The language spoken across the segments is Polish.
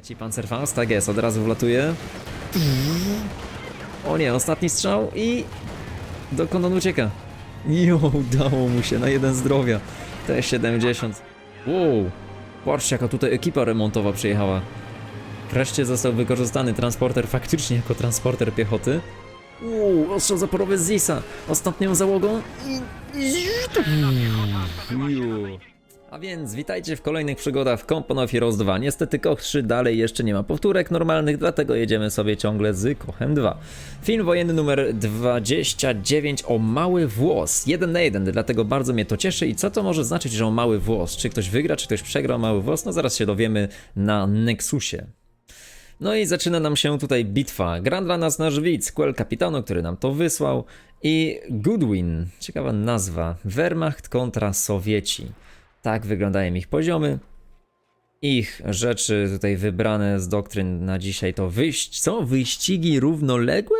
Leci Panzerfaust, tak jest, od razu wlatuje. O nie, ostatni strzał i... Dokąd on ucieka? Jo, udało mu się na jeden zdrowia. T-70. Wow, patrzcie jaka tutaj ekipa remontowa przyjechała. Wreszcie został wykorzystany transporter faktycznie jako transporter piechoty. Uuu, ostrzał zaporowy Zisa. Ostatnią załogą. Ju. A więc witajcie w kolejnych przygodach w Company of Heroes 2. Niestety Koch 3 dalej jeszcze nie ma powtórek normalnych, dlatego jedziemy sobie ciągle z Kochem 2. Film wojenny numer 29 o mały włos. 1 na 1, dlatego bardzo mnie to cieszy. I co to może znaczyć, że o mały włos? Czy ktoś wygra, czy ktoś przegra mały włos? No zaraz się dowiemy na Nexusie. No i zaczyna nam się tutaj bitwa. Gra dla nas nasz widz, Quel Capitano, który nam to wysłał i Goodwin, ciekawa nazwa, Wehrmacht kontra Sowieci. Tak wyglądają ich poziomy. Ich rzeczy tutaj wybrane z doktryn na dzisiaj to wyjść, co? Wyścigi równoległe?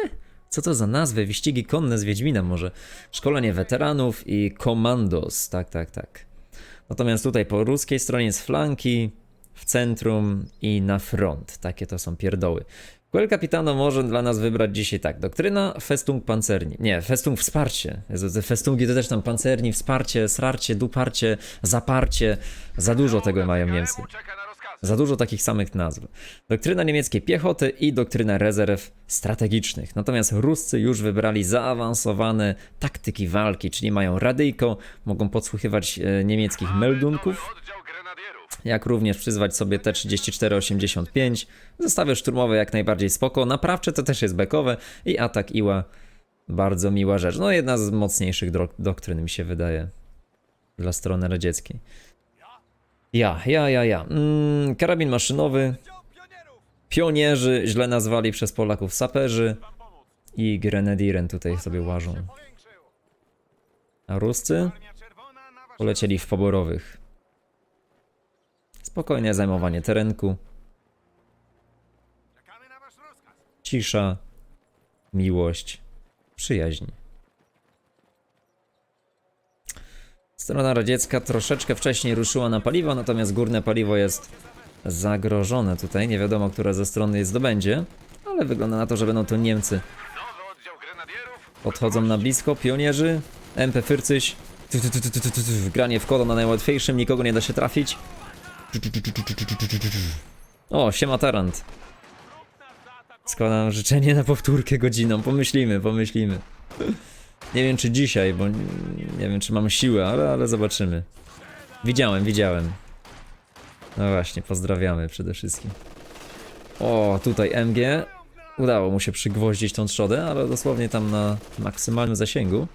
Co to za nazwy? Wyścigi konne z Wiedźmina może. Szkolenie weteranów i komandos, tak, tak, tak. Natomiast tutaj po ruskiej stronie z flanki, w centrum i na front. Takie to są pierdoły. Quel Capitano może dla nas wybrać dzisiaj tak. Doktryna, festung pancerni. Nie, festung wsparcie. Jezu, festungi to też tam pancerni, wsparcie, srarcie, duparcie, zaparcie. Za dużo tego mają Niemcy. Za dużo takich samych nazw. Doktryna niemieckiej piechoty i doktryna rezerw strategicznych. Natomiast Ruscy już wybrali zaawansowane taktyki walki, czyli mają radyjko, mogą podsłuchiwać e, niemieckich meldunków. Jak również przyzwać sobie T-34-85. Zestawy szturmowe jak najbardziej spoko, naprawcze to też jest bekowe i atak Iła bardzo miła rzecz. No jedna z mocniejszych doktryn mi się wydaje dla strony radzieckiej. Ja, ja, ja, ja. Mm, karabin maszynowy, pionierzy, źle nazwali przez Polaków saperzy i grenadieren tutaj sobie łażą. A Ruscy polecieli w poborowych. Spokojne zajmowanie terenku, cisza, miłość, przyjaźń. Strona radziecka troszeczkę wcześniej ruszyła na paliwo, natomiast górne paliwo jest zagrożone tutaj. Nie wiadomo, która ze stron je zdobędzie, ale wygląda na to, że będą to Niemcy. Podchodzą na blisko, pionierzy, MP Fyrcyś. Granie w kodo na najłatwiejszym, nikogo nie da się trafić. O, siema Tarant. Składam życzenie na powtórkę godziną. Pomyślimy, pomyślimy. Nie wiem czy dzisiaj, bo nie wiem czy mam siłę, ale, ale zobaczymy. Widziałem, widziałem. No właśnie, pozdrawiamy przede wszystkim. O, tutaj MG. Udało mu się przygwoździć tą trzodę, ale dosłownie tam na maksymalnym zasięgu.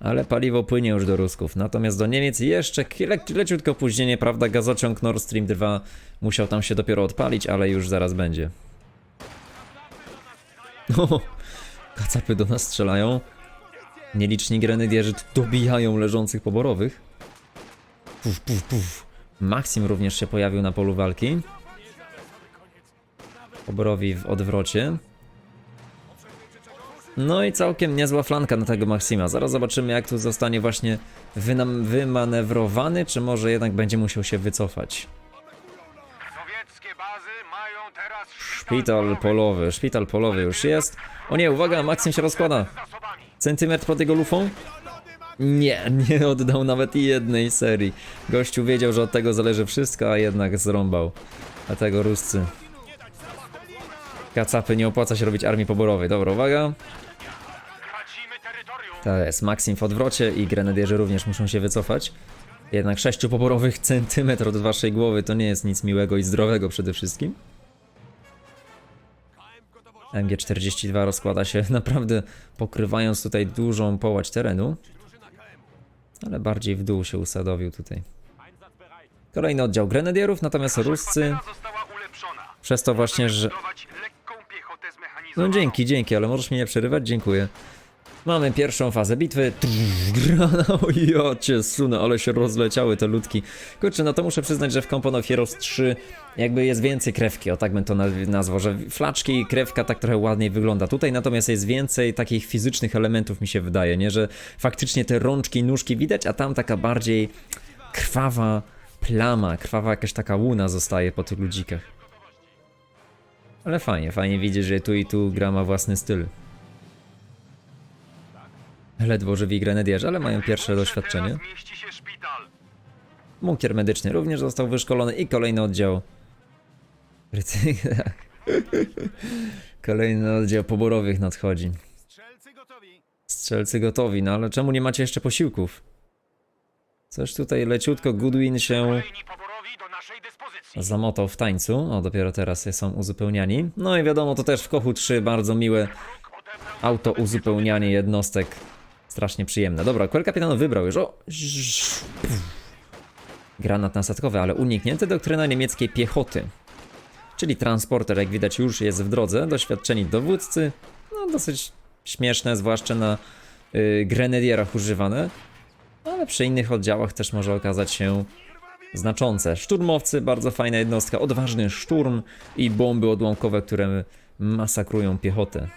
Ale paliwo płynie już do Rusków. Natomiast do Niemiec jeszcze le leciutko opóźnienie, prawda? Gazociąg Nord Stream 2 musiał tam się dopiero odpalić, ale już zaraz będzie. O, kacapy do nas strzelają. Nieliczni grenadierzy dobijają leżących poborowych. Puf, puf, puf. Maxim również się pojawił na polu walki. Poborowi w odwrocie. No i całkiem niezła flanka na tego Maxima. Zaraz zobaczymy jak tu zostanie właśnie wymanewrowany, czy może jednak będzie musiał się wycofać. Szpital polowy, szpital polowy już jest. O nie, uwaga, Maxim się rozkłada. Centymetr pod jego lufą? Nie, nie oddał nawet jednej serii. Gościu wiedział, że od tego zależy wszystko, a jednak zrąbał. Dlatego Ruscy. Kacapy nie opłaca się robić armii poborowej. Dobra, uwaga. To jest Maxim w odwrocie i grenadierzy również muszą się wycofać. Jednak sześciu poborowych centymetr od waszej głowy to nie jest nic miłego i zdrowego przede wszystkim. MG42 rozkłada się naprawdę pokrywając tutaj dużą połać terenu. Ale bardziej w dół się usadowił tutaj. Kolejny oddział grenadierów, natomiast Ruscy przez to właśnie, że... No dzięki, dzięki, ale możesz mnie nie przerywać, dziękuję. Mamy pierwszą fazę bitwy. Grana, o ja cię sunę, ale się rozleciały te ludki. Kurczę, no to muszę przyznać, że w Company of Heroes 3 jakby jest więcej krewki, o tak bym to naz- nazwał, że flaczki i krewka tak trochę ładniej wygląda. Tutaj natomiast jest więcej takich fizycznych elementów mi się wydaje, nie? Że faktycznie te rączki, nóżki widać, a tam taka bardziej krwawa plama, krwawa jakaś taka łuna zostaje po tych ludzikach. Ale fajnie, fajnie widzieć, że tu i tu gra ma własny styl. Ledwo żywi grenadierzy, ale mają pierwsze doświadczenie. Munkier medyczny również został wyszkolony i kolejny oddział. Tak. Kolejny oddział poborowych nadchodzi. Strzelcy gotowi. Strzelcy gotowi, no ale czemu nie macie jeszcze posiłków? Coś tutaj leciutko Goodwin się zamotał w tańcu. O, dopiero teraz są uzupełniani. No i wiadomo, to też w Kochu 3 bardzo miłe auto uzupełnianie jednostek. Strasznie przyjemne. Dobra, Quel Capitano wybrał już. O! Granat nasadkowy, ale uniknięty doktryna niemieckiej piechoty. Czyli transporter, jak widać, już jest w drodze. Doświadczeni dowódcy. No, dosyć śmieszne, zwłaszcza na y, grenadierach używane. Ale przy innych oddziałach też może okazać się znaczące. Szturmowcy, bardzo fajna jednostka. Odważny szturm i bomby odłamkowe, które masakrują piechotę.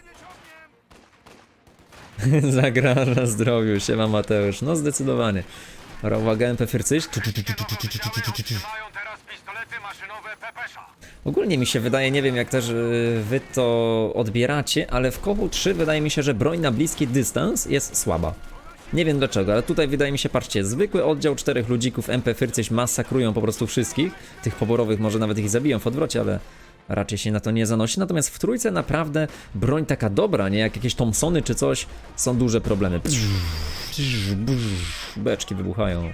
Zagraża zdrowiu, siema Mateusz. No zdecydowanie. Uwaga, MP Fyrcyś. Mają teraz pistolety maszynowe Pepesza. Ogólnie mi się wydaje, nie wiem jak też y, wy to odbieracie, ale w Kochu 3 wydaje mi się, że broń na bliski dystans jest słaba. Nie wiem dlaczego, ale tutaj wydaje mi się, patrzcie, zwykły oddział czterech ludzików MP Fyrcyś masakrują po prostu wszystkich. Tych poborowych może nawet ich zabiją w odwrocie, ale raczej się na to nie zanosi. Natomiast w trójce naprawdę broń taka dobra, nie jak jakieś Thompsony czy coś, są duże problemy. Beczki wybuchają.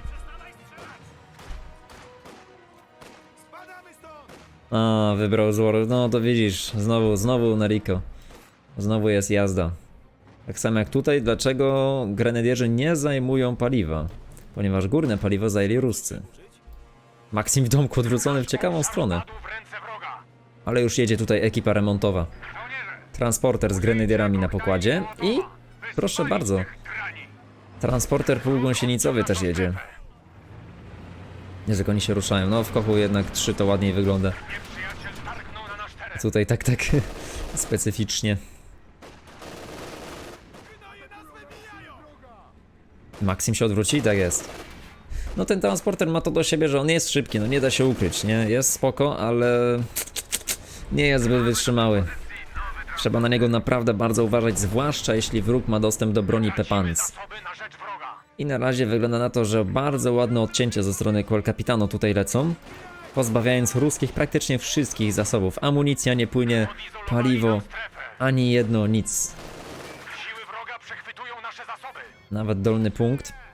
A, wybrał zło. No to widzisz, znowu, znowu Nariko. Znowu jest jazda. Tak samo jak tutaj, dlaczego grenadierzy nie zajmują paliwa? Ponieważ górne paliwo zajęli Ruscy. Maksim w domku odwrócony w ciekawą stronę. Ale już jedzie tutaj ekipa remontowa. Transporter z grenadierami na pokładzie i proszę bardzo, transporter półgąsienicowy też jedzie. Niezwykle oni się ruszają. No w kochu jednak 3 to ładniej wygląda. Tutaj tak, tak specyficznie. Maksim się odwróci? Tak jest. No ten transporter ma to do siebie, że on jest szybki, no nie da się ukryć, nie? Jest spoko, ale nie jest zbyt wytrzymały. Trzeba na niego naprawdę bardzo uważać, zwłaszcza jeśli wróg ma dostęp do broni Pepans. I na razie wygląda na to, że bardzo ładne odcięcie ze strony Quel Capitano tutaj lecą, pozbawiając ruskich praktycznie wszystkich zasobów. Amunicja nie płynie, paliwo, ani jedno, nic. Nawet dolny punkt.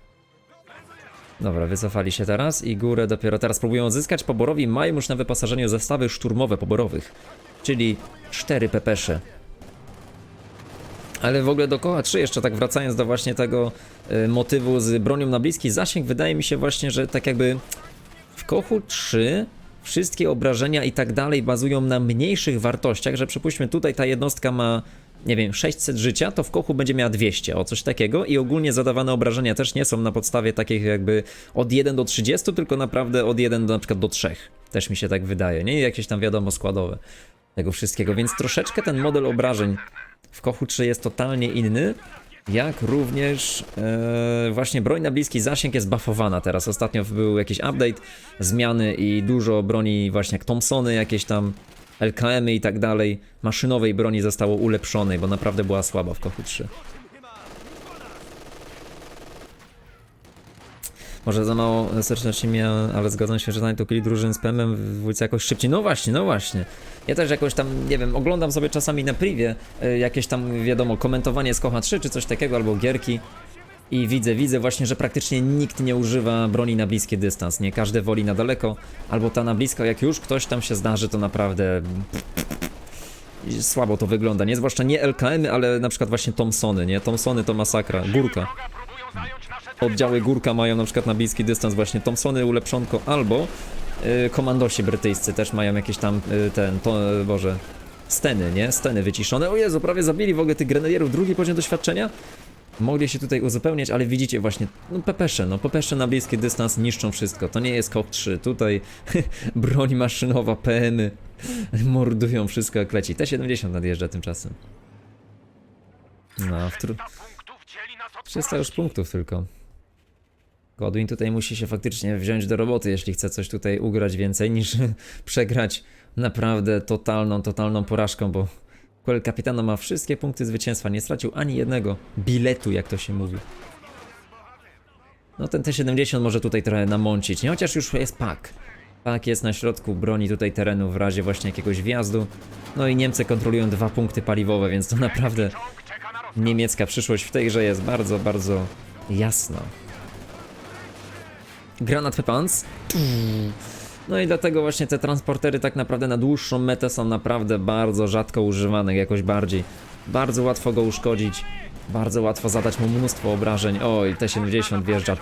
Dobra, wycofali się teraz i górę dopiero teraz próbują zyskać. Poborowi mają już na wyposażeniu zestawy szturmowe poborowych, czyli 4 pepesze. Ale w ogóle dookoła 3 jeszcze tak wracając do właśnie tego y, motywu z bronią na bliski zasięg, wydaje mi się właśnie, że tak jakby w Kochu 3 wszystkie obrażenia i tak dalej bazują na mniejszych wartościach, że przypuśćmy tutaj ta jednostka ma nie wiem, 600 życia, to w Kochu będzie miała 200, o coś takiego i ogólnie zadawane obrażenia też nie są na podstawie takich jakby od 1 do 30, tylko naprawdę od 1 do na przykład do 3. Też mi się tak wydaje, nie? Jakieś tam wiadomo składowe tego wszystkiego, więc troszeczkę ten model obrażeń w Kochu 3 jest totalnie inny, jak również e, właśnie broń na bliski zasięg jest buffowana teraz. Ostatnio był jakiś update, zmiany i dużo broni właśnie jak Thompsony, jakieś tam LKM-y i tak dalej, maszynowej broni zostało ulepszonej, bo naprawdę była słaba w Kochu 3. Może za mało serczności miałem, ale zgadzam się, że killi drużyn z PM w jakoś szybciej. No właśnie, no właśnie. Ja też jakoś tam, nie wiem, oglądam sobie czasami na privie y, jakieś tam, wiadomo, komentowanie z Kocha 3 czy coś takiego, albo gierki. I widzę, widzę właśnie, że praktycznie nikt nie używa broni na bliski dystans, nie? Każdy woli na daleko, albo ta na blisko, jak już ktoś tam się zdarzy, to naprawdę słabo to wygląda, nie? Zwłaszcza nie LKM-y, ale na przykład właśnie Thompsony, nie? Thompsony to masakra, górka. Oddziały górka mają na przykład na bliski dystans właśnie Thompsony, ulepszonko, albo y, komandosi brytyjscy też mają jakieś tam y, ten, to, y, boże, steny, nie? Steny wyciszone. O Jezu, prawie zabili w ogóle tych grenadierów, drugi poziom doświadczenia. Mogli się tutaj uzupełniać, ale widzicie właśnie, no pepesze, no pepesze na bliski dystans niszczą wszystko. To nie jest KOK 3, tutaj broń maszynowa, PM-y mordują wszystko jak leci. T-70 nadjeżdża tymczasem. No, w tru... 300 punktów dzieli nas od 300 już punktów tylko. Godwin tutaj musi się faktycznie wziąć do roboty, jeśli chce coś tutaj ugrać więcej niż przegrać naprawdę totalną, totalną porażką, bo Quel Capitano ma wszystkie punkty zwycięstwa, nie stracił ani jednego biletu, jak to się mówi. No ten T-70 może tutaj trochę namącić, nie? Chociaż już jest pak. Pak jest na środku, broni tutaj terenu w razie właśnie jakiegoś wjazdu. No i Niemcy kontrolują dwa punkty paliwowe, więc to naprawdę niemiecka przyszłość w tej grze jest bardzo, bardzo jasna. Granat Pepans. No i dlatego właśnie te transportery tak naprawdę na dłuższą metę są naprawdę bardzo rzadko używane, jakoś bardziej. Bardzo łatwo go uszkodzić, bardzo łatwo zadać mu mnóstwo obrażeń. Oj, T-70 wjeżdża.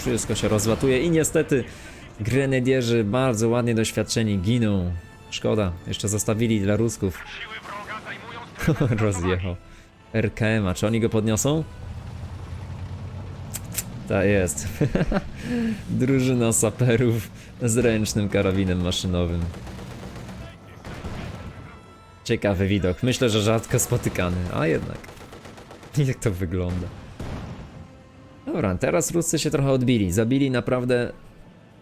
Wszystko się rozlatuje i niestety grenadierzy bardzo ładnie doświadczeni giną. Szkoda, jeszcze zostawili dla Rusków. Rozjechał. RKM, a czy oni go podniosą? Ta jest. Drużyna saperów z ręcznym karabinem maszynowym. Ciekawy widok. Myślę, że rzadko spotykany, a jednak. Jak to wygląda? Dobra, teraz Ruscy się trochę odbili. Zabili naprawdę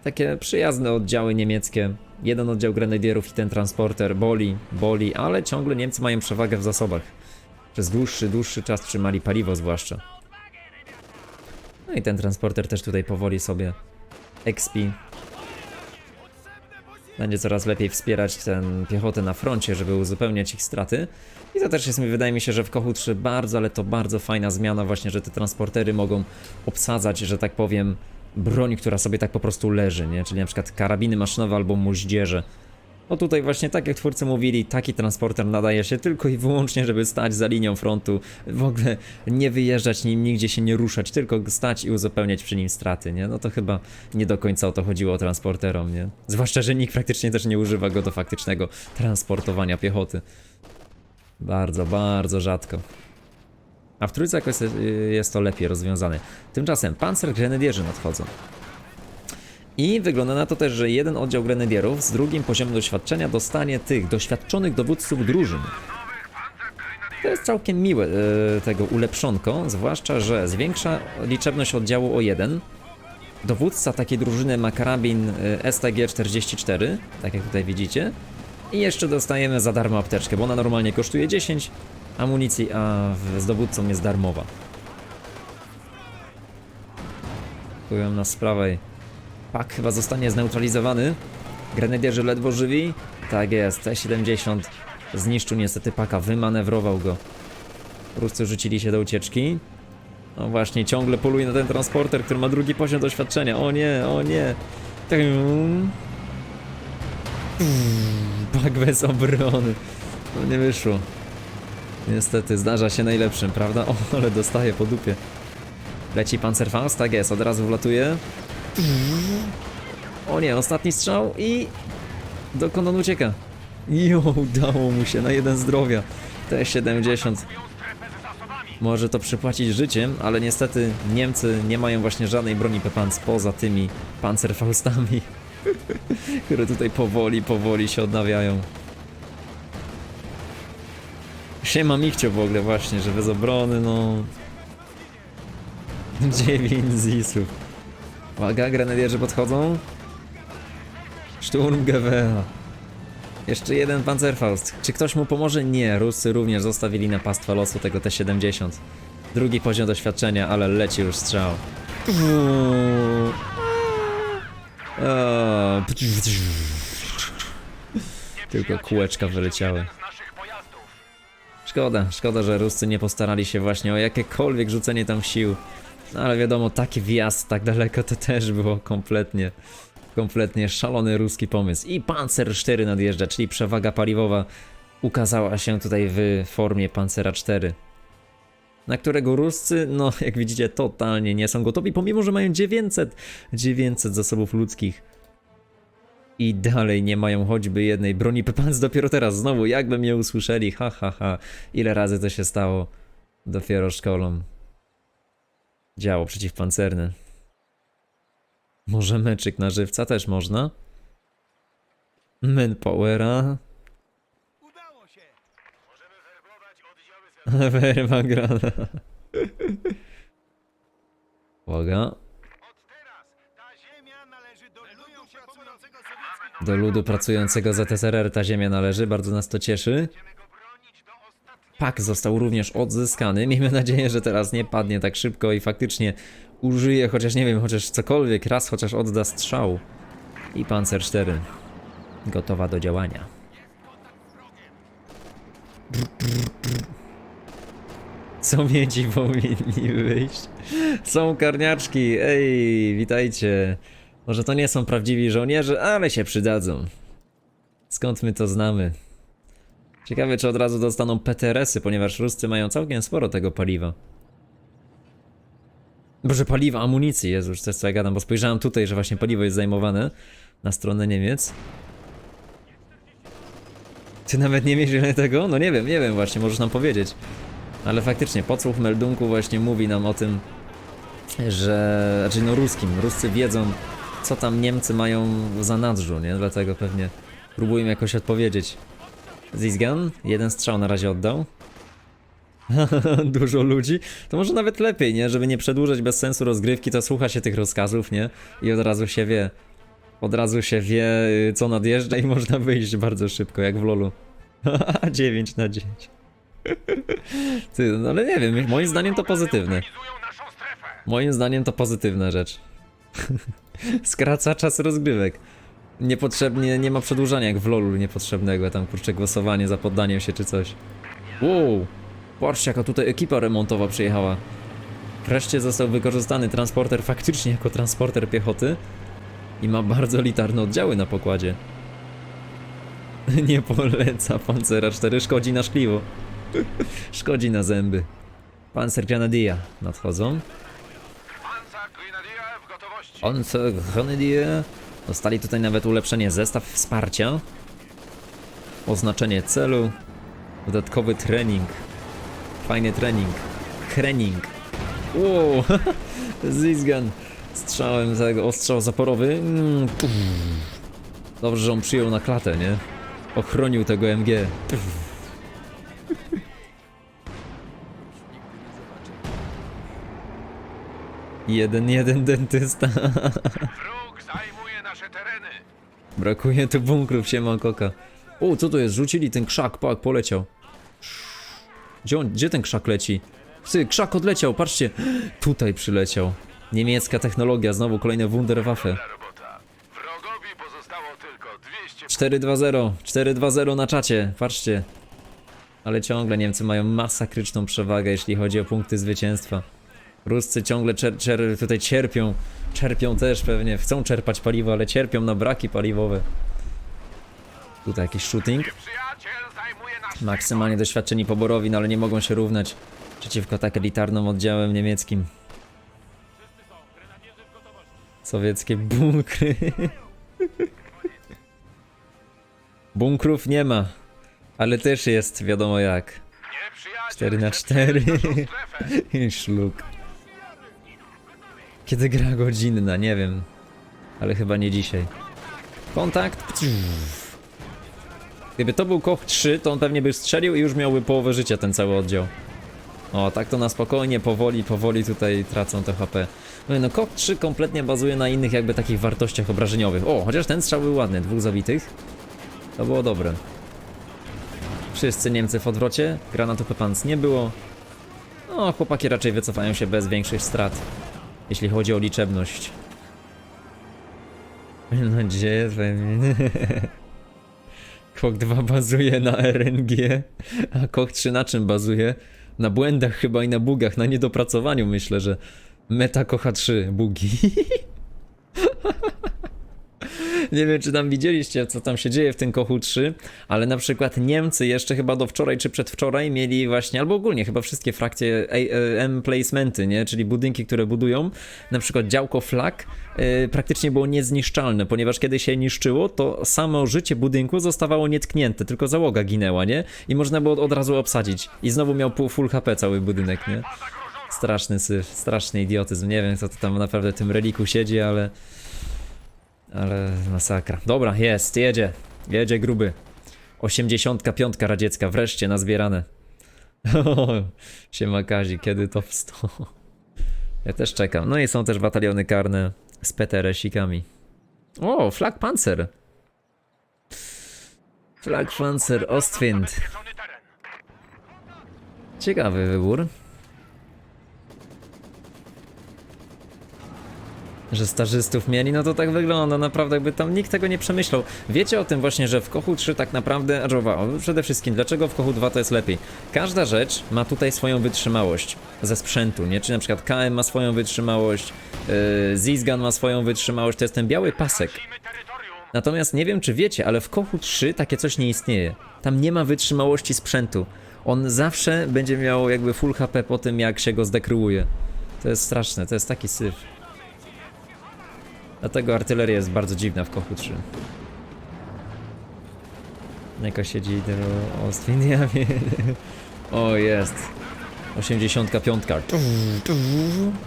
takie przyjazne oddziały niemieckie. Jeden oddział grenadierów i ten transporter boli, boli, ale ciągle Niemcy mają przewagę w zasobach. Przez dłuższy, dłuższy czas trzymali paliwo zwłaszcza. No i ten transporter też tutaj powoli sobie expi. Będzie coraz lepiej wspierać ten piechotę na froncie, żeby uzupełniać ich straty. I to też jest mi, wydaje mi się, że w Kochu 3 bardzo, ale to bardzo fajna zmiana właśnie, że te transportery mogą obsadzać, że tak powiem, broń, która sobie tak po prostu leży, nie? Czyli na przykład karabiny maszynowe albo moździerze. No tutaj właśnie tak jak twórcy mówili, taki transporter nadaje się tylko i wyłącznie, żeby stać za linią frontu, w ogóle nie wyjeżdżać nim, nigdzie się nie ruszać, tylko stać i uzupełniać przy nim straty, nie? No to chyba nie do końca o to chodziło transporterom, nie? Zwłaszcza, że nikt praktycznie też nie używa go do faktycznego transportowania piechoty. Bardzo, bardzo rzadko. A w trójce jest, jest to lepiej rozwiązane. Tymczasem pancer grenadierzy nadchodzą. I wygląda na to też, że jeden oddział grenadierów z drugim poziomem doświadczenia dostanie tych doświadczonych dowódców drużyn. To jest całkiem miłe e, tego ulepszonko, zwłaszcza, że zwiększa liczebność oddziału o jeden. Dowódca takiej drużyny ma karabin e, STG-44, tak jak tutaj widzicie. I jeszcze dostajemy za darmo apteczkę, bo ona normalnie kosztuje 10 amunicji, a z dowódcą jest darmowa. Kują nas z prawej. Pak chyba zostanie zneutralizowany. Grenadierzy ledwo żywi. Tak jest, T-70 zniszczył niestety Paka, wymanewrował go. Ruscy rzucili się do ucieczki. No właśnie, ciągle poluje na ten transporter, który ma drugi poziom doświadczenia. O nie, o nie. Tum. Pak bez obrony. No nie wyszło. Niestety, zdarza się najlepszym, prawda? O, ale dostaje po dupie. Leci Panzerfaust? Tak jest, od razu wlatuje. O nie, ostatni strzał i... Dokąd on ucieka? Jo, udało mu się na jeden zdrowia. T-70 Atakują strefę z zasobami. może to przypłacić życiem, ale niestety Niemcy nie mają właśnie żadnej broni Pepans poza tymi Panzerfaustami, które tutaj powoli, powoli się odnawiają. Siema Michcio w ogóle właśnie, że bez obrony, no... 9 zisów. Uwaga, grenadierzy podchodzą. Szturm Gewehra. Jeszcze jeden Panzerfaust. Czy ktoś mu pomoże? Nie, Ruscy również zostawili na pastwę losu tego T-70. Drugi poziom doświadczenia, ale leci już strzał. Tylko kółeczka wyleciały. Szkoda, szkoda, że Ruscy nie postarali się właśnie o jakiekolwiek rzucenie tam sił. No ale wiadomo, taki wjazd tak daleko to też było kompletnie, kompletnie szalony ruski pomysł. I Panzer 4 nadjeżdża, czyli przewaga paliwowa ukazała się tutaj w formie Pancera 4. Na którego Ruscy, no jak widzicie, totalnie nie są gotowi, pomimo że mają 900, 900 zasobów ludzkich. I dalej nie mają choćby jednej broni Pepans dopiero teraz znowu, jakby mnie usłyszeli, ha ha ha. Ile razy to się stało? Dopiero szkolą. Działo przeciwpancerne. Może meczyk na żywca też można? Manpowera. Udało się. Możemy werbować oddziały z Werwa grana. Uwaga. Od teraz ta ziemia należy do ludu pracującego sowieckiego. Do ludu pracującego ZSRR ta ziemia należy, bardzo nas to cieszy. Będziemy go bronić do ostatniego. Pak został również odzyskany. Miejmy nadzieję, że teraz nie padnie tak szybko i faktycznie użyje, chociaż nie wiem, chociaż cokolwiek, raz chociaż odda strzał. I Panzer 4. Gotowa do działania. Co miedzi powinni wyjść? Są karniaczki, ej, witajcie. Może to nie są prawdziwi żołnierze, ale się przydadzą. Skąd my to znamy? Ciekawe, czy od razu dostaną PTRS-y, ponieważ Ruscy mają całkiem sporo tego paliwa. Boże, paliwa, amunicji, Jezus, to jest co ja gadam, bo spojrzałem tutaj, że właśnie paliwo jest zajmowane na stronę Niemiec. Ty nawet nie wiesz ile tego? No nie wiem, nie wiem właśnie, możesz nam powiedzieć. Ale faktycznie, podsłuch meldunku właśnie mówi nam o tym, że... Znaczy no ruskim, Ruscy wiedzą, co tam Niemcy mają w zanadrzu, nie? Dlatego pewnie próbują jakoś odpowiedzieć. Zizgan, jeden strzał na razie oddał. Dużo ludzi. To może nawet lepiej, nie? Żeby nie przedłużać bez sensu rozgrywki, to słucha się tych rozkazów, nie? I od razu się wie. Od razu się wie, y, co nadjeżdża i można wyjść bardzo szybko, jak w lolu. 9 na 10. Ty, no ale nie wiem, moim zdaniem to pozytywne. Moim zdaniem to pozytywna rzecz. Skraca czas rozgrywek. Niepotrzebnie, nie ma przedłużania jak w LoLu niepotrzebnego, tam kurczę głosowanie za poddaniem się czy coś. Wow! Patrzcie jaka tutaj ekipa remontowa przyjechała. Wreszcie został wykorzystany transporter faktycznie jako transporter piechoty i ma bardzo elitarne oddziały na pokładzie. Nie poleca Pancera 4, szkodzi na szkliwo. Szkodzi na zęby. Panzer Grenadier nadchodzą. Panzer Grenadier w gotowości. Panzer Grenadier. Dostali tutaj nawet ulepszenie zestaw wsparcia. Oznaczenie celu. Dodatkowy trening. Fajny trening. Trening. Wow. Zizgan. Strzałem tego, ostrzał zaporowy. Mm. Dobrze, że on przyjął na klatę, nie? Ochronił tego MG. Jeden, jeden dentysta. Wróg zajmuje. Brakuje tu bunkrów, siema koka. O, co to jest? Rzucili ten krzak, pak, poleciał. Gdzie, on, gdzie ten krzak leci? Ty, krzak odleciał, patrzcie. Tutaj przyleciał. Niemiecka technologia, znowu kolejne Wunderwaffe. Dobra robota. Wrogowi pozostało tylko 200 4-2-0, 4-2-0 na czacie, patrzcie. Ale ciągle Niemcy mają masakryczną przewagę, jeśli chodzi o punkty zwycięstwa. Ruscy ciągle czer, czer, tutaj cierpią, czerpią też pewnie, chcą czerpać paliwo, ale cierpią na braki paliwowe. Tutaj jakiś shooting. Maksymalnie doświadczeni poborowi, no ale nie mogą się równać przeciwko tak elitarnym oddziałem niemieckim. Sowieckie bunkry. Bunkrów nie ma, ale też jest wiadomo jak. Nieprzyjaciel 4 na chce 4 przejąć naszą strefę. i szluk. Kiedy gra godzinna, nie wiem. Ale chyba nie dzisiaj. Kontakt. Gdyby to był Koch 3, to on pewnie by strzelił i już miałby połowę życia ten cały oddział. O, tak to na spokojnie, powoli, powoli tutaj tracą to HP. No, i no Koch 3 kompletnie bazuje na innych jakby takich wartościach obrażeniowych. O, chociaż ten strzał był ładny, dwóch zabitych. To było dobre. Wszyscy Niemcy w odwrocie, granatu Pepans nie było. No, chłopaki raczej wycofają się bez większych strat, jeśli chodzi o liczebność. No gdzie? Kok 2 bazuje na RNG, a Kok 3 na czym bazuje? Na błędach chyba i na bugach, na niedopracowaniu myślę, że Meta kocha 3 bugi. Nie wiem, czy tam widzieliście, co tam się dzieje w tym Kochu 3, ale na przykład Niemcy jeszcze chyba do wczoraj czy przedwczoraj mieli właśnie, albo ogólnie chyba wszystkie frakcje M-placementy, nie? Czyli budynki, które budują, na przykład działko flag e, praktycznie było niezniszczalne, ponieważ kiedy się niszczyło, to samo życie budynku zostawało nietknięte, tylko załoga ginęła, nie? I można było od razu obsadzić. I znowu miał pół full HP cały budynek, nie? Straszny syf, straszny idiotyzm. Nie wiem, co to tam naprawdę w tym reliku siedzi, ale... Ale masakra. Dobra, jest, jedzie. Jedzie gruby. 85 radziecka, wreszcie nazbierane. Siema Kazi, kiedy to wstał? Ja też czekam. No i są też bataliony karne z PTRS-ikami. O, Flag Panzer. Flag Panzer Ostwind. Ciekawy wybór. Że stażystów mieli, no to tak wygląda, naprawdę jakby tam nikt tego nie przemyślał. Wiecie o tym właśnie, że w Kochu 3 tak naprawdę, przede wszystkim, dlaczego w Kochu 2 to jest lepiej? Każda rzecz ma tutaj swoją wytrzymałość ze sprzętu, nie? Czy na przykład KM ma swoją wytrzymałość, yy, Zizgan ma swoją wytrzymałość, to jest ten biały pasek. Natomiast nie wiem, czy wiecie, ale w Kochu 3 takie coś nie istnieje. Tam nie ma wytrzymałości sprzętu. On zawsze będzie miał jakby full HP po tym, jak się go zdekruuje. To jest straszne, to jest taki syf. Dlatego artyleria jest bardzo dziwna w Kochu 3. Jaka siedzi Ostwind, ja wiem. O, jest. 85.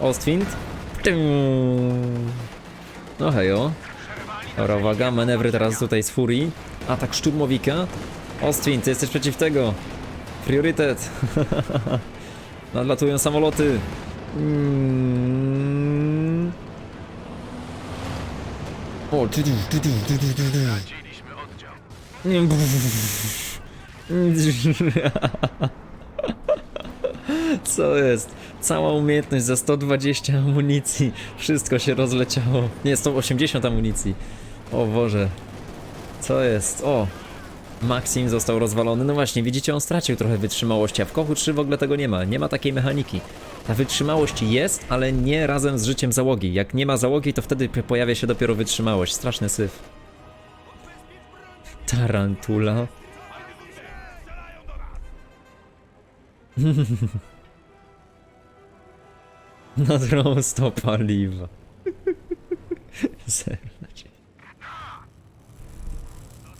Ostwind. No hejo. Dobra, uwaga, manewry teraz tutaj z Furii. Atak szturmowika. Ostwin, ty jesteś przeciw tego. Priorytet. Nadlatują samoloty. Mm. O, ty, ty, ty, ty, ty, ty, ty, ty. Co jest? Cała umiejętność za 120 amunicji. Wszystko się rozleciało. Nie, 180 amunicji. O Boże. Co jest? O! Maxim został rozwalony. No właśnie, widzicie, on stracił trochę wytrzymałości, a w Kochu 3 w ogóle tego nie ma. Nie ma takiej mechaniki. Ta wytrzymałość jest, ale nie razem z życiem załogi. Jak nie ma załogi, to wtedy pojawia się dopiero wytrzymałość. Straszny syf. Tarantula. Nadrą 100 paliwa. Zero nadziei.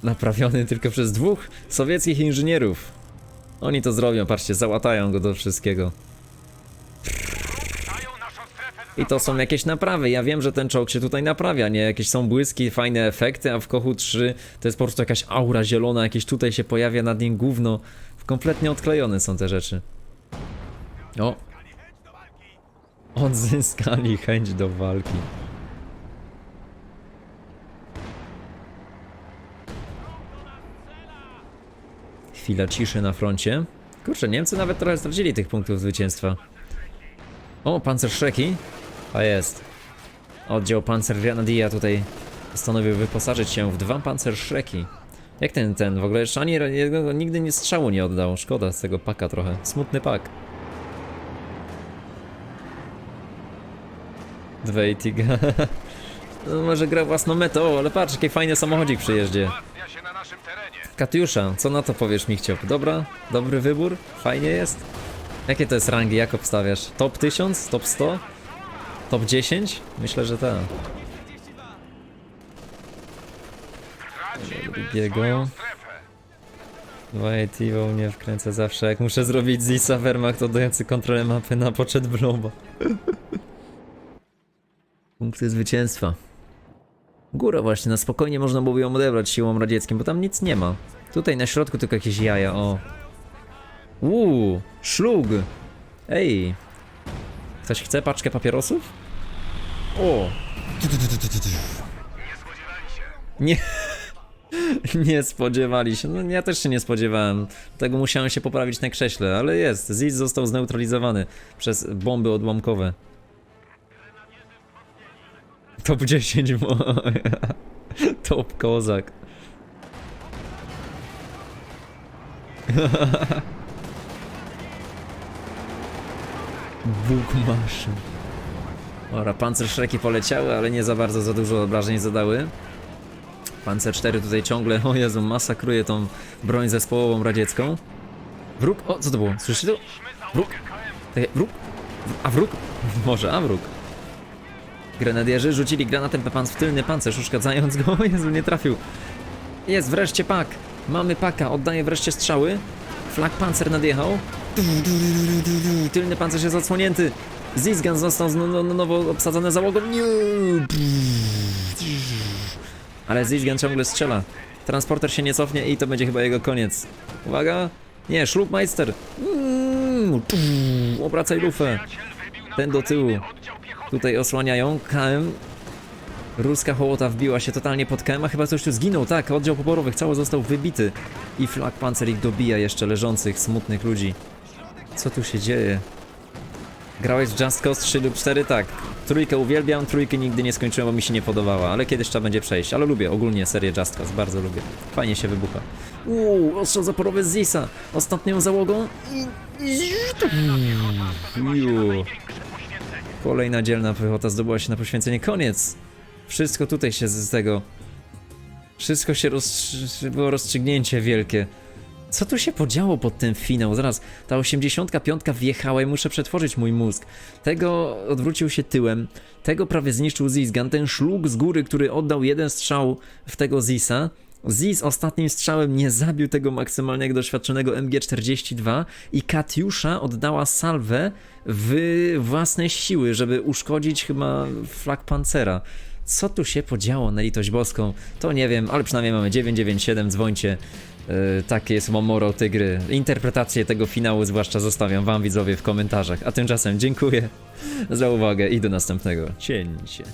Naprawiony tylko przez dwóch sowieckich inżynierów. Oni to zrobią, patrzcie, załatają go do wszystkiego. I to są jakieś naprawy. Ja wiem, że ten czołg się tutaj naprawia, nie? Jakieś są błyski, fajne efekty, a w Kochu 3 to jest po prostu jakaś aura zielona, jakieś tutaj się pojawia nad nim gówno. Kompletnie odklejone są te rzeczy. O! Odzyskali chęć do walki. Chwila ciszy na froncie. Kurczę, Niemcy nawet trochę stracili tych punktów zwycięstwa. O, pancerszeki. A jest. Oddział Panzergrenadier tutaj postanowił wyposażyć się w dwa pancerszeki. Jak ten, ten, w ogóle jeszcze ani jednego, nigdy nie strzału nie oddał. Szkoda z tego paka trochę. Smutny pak. Dwejtiga. No, może gra własną metę, o, ale patrz, jaki fajny samochodzik przy jeździe. wzmacnia się na naszym terenie. Katiusza, co na to powiesz, Michciop? Dobra? Dobry wybór? Fajnie jest? Jakie to jest rangi? Jak obstawiasz? Top 1000? Top 100? Top 10? Myślę, że tak. Strefę. Wajetivo mnie wkręca zawsze. Jak muszę zrobić Zisa Wehrmacht oddający kontrolę mapy na poczet bloba. Punkty zwycięstwa. Góra właśnie, na spokojnie można byłoby ją odebrać siłą radzieckim, bo tam nic nie ma. Tutaj na środku tylko jakieś jaja, o. Uuu, szlug. Ej. Ktoś chce paczkę papierosów? O. Nie. Nie. Spodziewali się. No ja też się nie spodziewałem. Tego musiałem się poprawić na krześle, ale jest. Ziz został zneutralizowany przez bomby odłamkowe. Top 10 moja. Top kozak. Bóg maszyn. Ora, pancerszreki poleciały, ale nie za bardzo za dużo obrażeń zadały. Pancer 4 tutaj ciągle, o Jezu, masakruje tą broń zespołową radziecką. Wróg, o, co to było? Słyszycie to? Wróg? Czekaj, Wróg? A wróg? Może, a wróg. Grenadierzy rzucili granatem Pepans w tylny pancerz, uszkadzając go. O Jezu, nie trafił. Jest, wreszcie pak. Mamy paka, oddaję wreszcie strzały. Flag pancer nadjechał. Tylny pancerz jest odsłonięty. Zizgan został no, no, no, nowo obsadzony załogą. Ale Zizgan ciągle strzela. Transporter się nie cofnie i to będzie chyba jego koniec. Uwaga! Nie, Szlugmeister! Mm, Obracaj lufę. Ten do tyłu. Tutaj osłaniają. KM. Ruska hołota wbiła się totalnie pod KM, a chyba ktoś tu zginął. Tak, oddział poborowych cały został wybity. I Flak Panzer ich dobija jeszcze leżących, smutnych ludzi. Co tu się dzieje? Grałeś w Just Cause 3 lub 4? Tak. Trójkę uwielbiam, trójkę nigdy nie skończyłem, bo mi się nie podobała, ale kiedyś trzeba będzie przejść. Ale lubię ogólnie serię Just Cause, bardzo lubię. Fajnie się wybucha. Uuu, ostrzał zaporowy z Zisa. Ostatnią załogą. Ju. Kolejna dzielna pychota zdobyła się na poświęcenie. Koniec! Wszystko tutaj się z tego... Wszystko się rozstrzy... było rozstrzygnięcie wielkie. Co tu się podziało pod ten finał? Zaraz, ta 85 wjechała i muszę przetworzyć mój mózg. Tego odwrócił się tyłem, tego prawie zniszczył Zizgan, ten szlug z góry, który oddał jeden strzał w tego Zisa. Ziz ostatnim strzałem nie zabił tego maksymalnego doświadczonego MG42 i Katiusza oddała salwę w własne siły, żeby uszkodzić chyba flag pancera. Co tu się podziało na litość boską? To nie wiem, ale przynajmniej mamy 997, dzwońcie. Yy, takie jest morał tej gry. Interpretację tego finału zwłaszcza zostawiam wam widzowie w komentarzach. A tymczasem dziękuję za uwagę i do następnego. Cięcie.